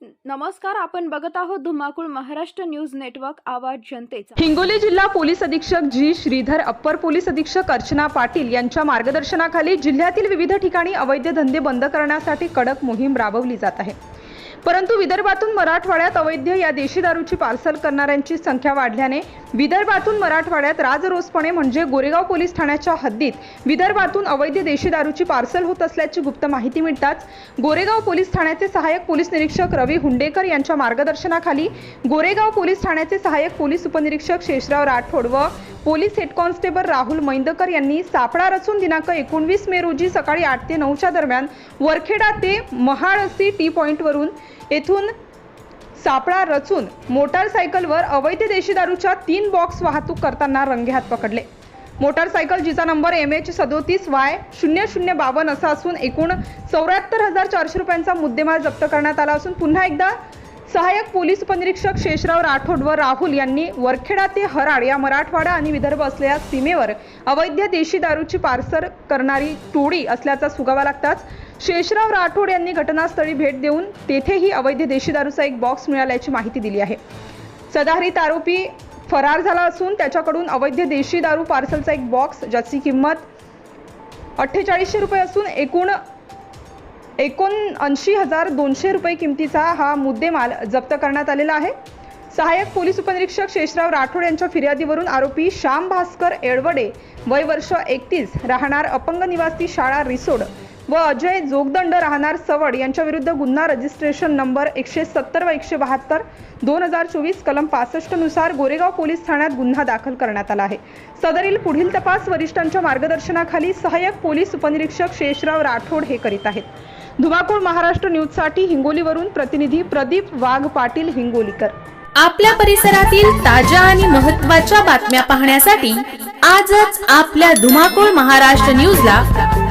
नमस्कार आपण बघत आहोत धुमाकूळ महाराष्ट्र न्यूज नेटवर्क आवाज जनतेचा. हिंगोली जिल्हा पोलीस अधीक्षक जी श्रीधर अप्पर पोलीस अधीक्षक अर्चना पाटील यांच्या मार्गदर्शनाखाली जिल्ह्यातील विविध ठिकाणी अवैध धंदे बंद करण्यासाठी कडक मोहीम राबवली जात आहे. परंतु विदर्भातून मराठवाड्यात अवैध या देशी दारूची पार्सल करणाऱ्यांची संख्या वाढल्याने विदर्भातून मराठवाड्यात राजरोसपणे म्हणजे गोरेगाव पोलीस ठाण्याच्या हद्दीत विदर्भातून अवैध देशी दारूची पार्सल होत असल्याची गुप्त माहिती मिळताच गोरेगाव पोलीस ठाण्याचे सहाय्यक पोलीस निरीक्षक रवी हुंडेकर यांच्या मार्गदर्शनाखाली गोरेगाव पोलीस ठाण्याचे सहाय्यक पोलीस उपनिरीक्षक शेषराव राठोड व police head constable Rahul Maindkar यांनी सापळा रचून दिनांक एकोणवीस मे रोजी सकाळी आठ ते नऊच्या दरम्यान वरखेडा ते महाळसी टी पॉईंटवरून येथून सापळा रचून मोटारसायकलवर अवैध देशी दारूच्या तीन बॉक्स वाहतूक करताना रंगेहात पकडले. मोटारसायकल जिचा नंबर एम एच सदोतीस वाय शून्य शून्य बावन्न असा असून एकूण चौऱ्याहत्तर हजार चारशे रुपयांचा मुद्देमाल जप्त करण्यात आला असून पुन्हा एकदा सहाय्यक पोलीस उपनिरीक्षक शेषराव राठोड व राहुल यांनी वरखेडा ते हराड या मराठवाडा आणि विदर्भ असलेल्या सीमेवर अवैध देशी दारूची पार्सल करणारी टोळी असल्याचा सुगावा लागताच शेषराव राठोड यांनी घटनास्थळी भेट देऊन तेथेही अवैध देशी दारूचा एक बॉक्स मिळाल्याची माहिती दिली आहे. सदाहरित आरोपी फरार झाला असून त्याच्याकडून अवैध देशी दारू पार्सलचा एक बॉक्स ज्याची किंमत अठ्ठेचाळीसशे रुपये असून एकूण एकोणऐंशी हजार दोनशे रुपये किमतीचा हा मुद्देमाल जप्त करण्यात आलेला आहे. सहाय्यक पोलीस उपनिरीक्षक शेषराव राठोड यांच्या फिर्यादीवरून आरोपी श्याम भास्कर येळवडे वय वर्ष एकतीस राहणार अपंग निवासी शाळा रिसोड व अजय जोगदंड राहणार सवड यांच्या विरुद्ध गुन्हा रजिस्ट्रेशन नंबर एकशे सत्तर व एकशे बहात्तर दोन हजार चोवीस कलम पासष्टनुसार गोरेगाव पोलीस ठाण्यात गुन्हा दाखल करण्यात आला आहे. सदरील पुढील तपास वरिष्ठांच्या मार्गदर्शनाखाली सहाय्यक पोलीस उपनिरीक्षक शेषराव राठोड हे करीत आहेत. धुमाकूळ महाराष्ट्र न्यूजसाठी हिंगोलीवरून प्रतिनिधी प्रदीप वाघ पाटील हिंगोलीकर. आपल्या परिसरातील ताज्या आणि महत्त्वाच्या बातम्या पाहण्यासाठी आजच आपल्या धुमाकूळ महाराष्ट्र न्यूजला